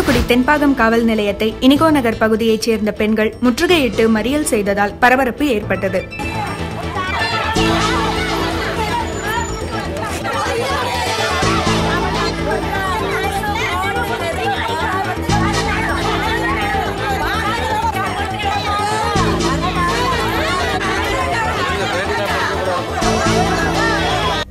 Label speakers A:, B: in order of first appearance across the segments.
A: தென்பாகம் காவல் நிலையத்தை இனிகோ நகர் பகுதியைச் சேர்ந்த பெண்கள் முற்றுகையிட்டு மறியல் செய்ததால் பரபரப்பு ஏற்பட்டது.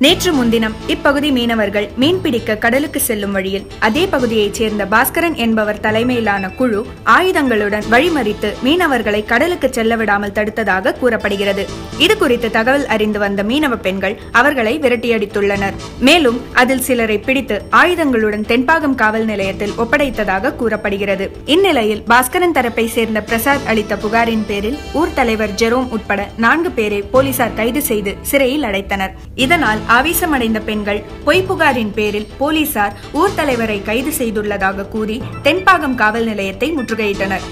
A: நேற்று முன்தினம் இப்பகுதி மீனவர்கள் மீன்பிடிக்க கடலுக்கு செல்லும் வழியில் அதே பகுதியைச் சேர்ந்த பாஸ்கரன் என்பவர் தலைமையிலான குழு ஆயுதங்களுடன் வழிமறித்து மீனவர்களை கடலுக்கு செல்ல விடாமல் தடுத்ததாக கூறப்படுகிறது. இது குறித்து தகவல் அறிந்து வந்த மீனவ பெண்கள் அவர்களை விரட்டியடித்துள்ளனர். மேலும் அதில் சிலரை பிடித்து ஆயுதங்களுடன் தென்பாகம் காவல் நிலையத்தில் ஒப்படைத்ததாக கூறப்படுகிறது. இந்நிலையில் பாஸ்கரன் தரப்பை சேர்ந்த பிரசாத் அளித்த புகாரின் பேரில் ஊர் தலைவர் ஜெரோம் உட்பட நான்கு பேரை போலீசார் கைது செய்து சிறையில் அடைத்தனர். இதனால் ஆவேசமடைந்த பெண்கள் பொய் புகாரின் பேரில் போலீசார் ஊர் தலைவரை கைது செய்துள்ளதாக கூறி தென்பாகம் காவல் நிலையத்தை முற்றுகையிட்டனர்.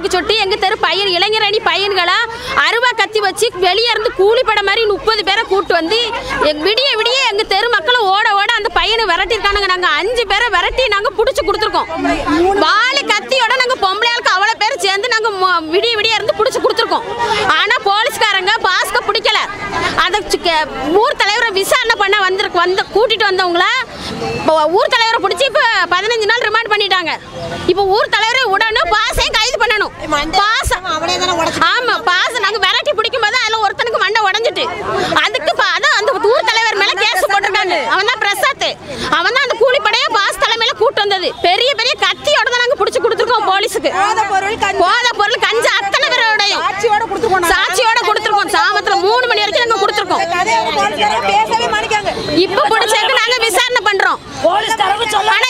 B: கொள்ளை அடிக்கிறதுக்கு எங்க தெரு பையன் இளைஞர் அணி பையன்களா அருவா கத்தி வச்சு வெளியே இருந்து கூலிப்பட மாதிரி முப்பது பேரை கூட்டு வந்து விடிய விடிய எங்க தெரு மக்களும் ஓட ஓட அந்த பையனை விரட்டிருக்கானுங்க நாங்க அஞ்சு பேரை விரட்டி நாங்க புடிச்சு கொடுத்துருக்கோம். வாலி கத்தியோட நாங்க பொம்பளையாளுக்கு அவ்வளவு பேர் சேர்ந்து நாங்க விடிய விடிய இருந்து புடிச்சு கொடுத்துருக்கோம். ஆனா போலீஸ்காரங்க பாஸ்க பிடிக்கல. அந்த ஊர் தலைவரை விசாரணை பண்ண வந்திருக்கு வந்து கூட்டிட்டு வந்தவங்கள ஊர் தலைவரை பிடிச்சி இப்போ பதினஞ்சு நாள் ரிமாண்ட் பண்ணிட்டாங்க. இப்போ ஊர் தலைவரை உடனும் பாஸையும் கைது பண்ணணும். பாஸ் ஆமா பாஸ் நாங்க விரட்டி பிடிக்கும் போது அதுல ஒருத்தனுக்கு மண்டை உடைஞ்சிட்டு. அதுக்கு அதான் அந்த ஊர் தலைவர் மேல கேஸ் போட்டிருக்காங்க. அவன் தான் பிரசாத். அவன் தான் அந்த கூலிப்படைய பாஸ் தலைமையில கூட்டு வந்தது. பெரிய பெரிய கத்தியோட தான் நாங்க பிடிச்சு கொடுத்துருக்கோம் போலீஸுக்கு. போதை பொருள் கஞ்சா. அத்தனை பேரோடையும்.
C: சாட்சியோட கொடுத்துருக்கோம்.
B: சாமத்துல மூணு மணி வரைக்கும் நாங்க கொடுத்துருக்கோம். இப்ப பிடிச்சதுக்கு நாங்க விசாரணை பண்றோம். ஆனா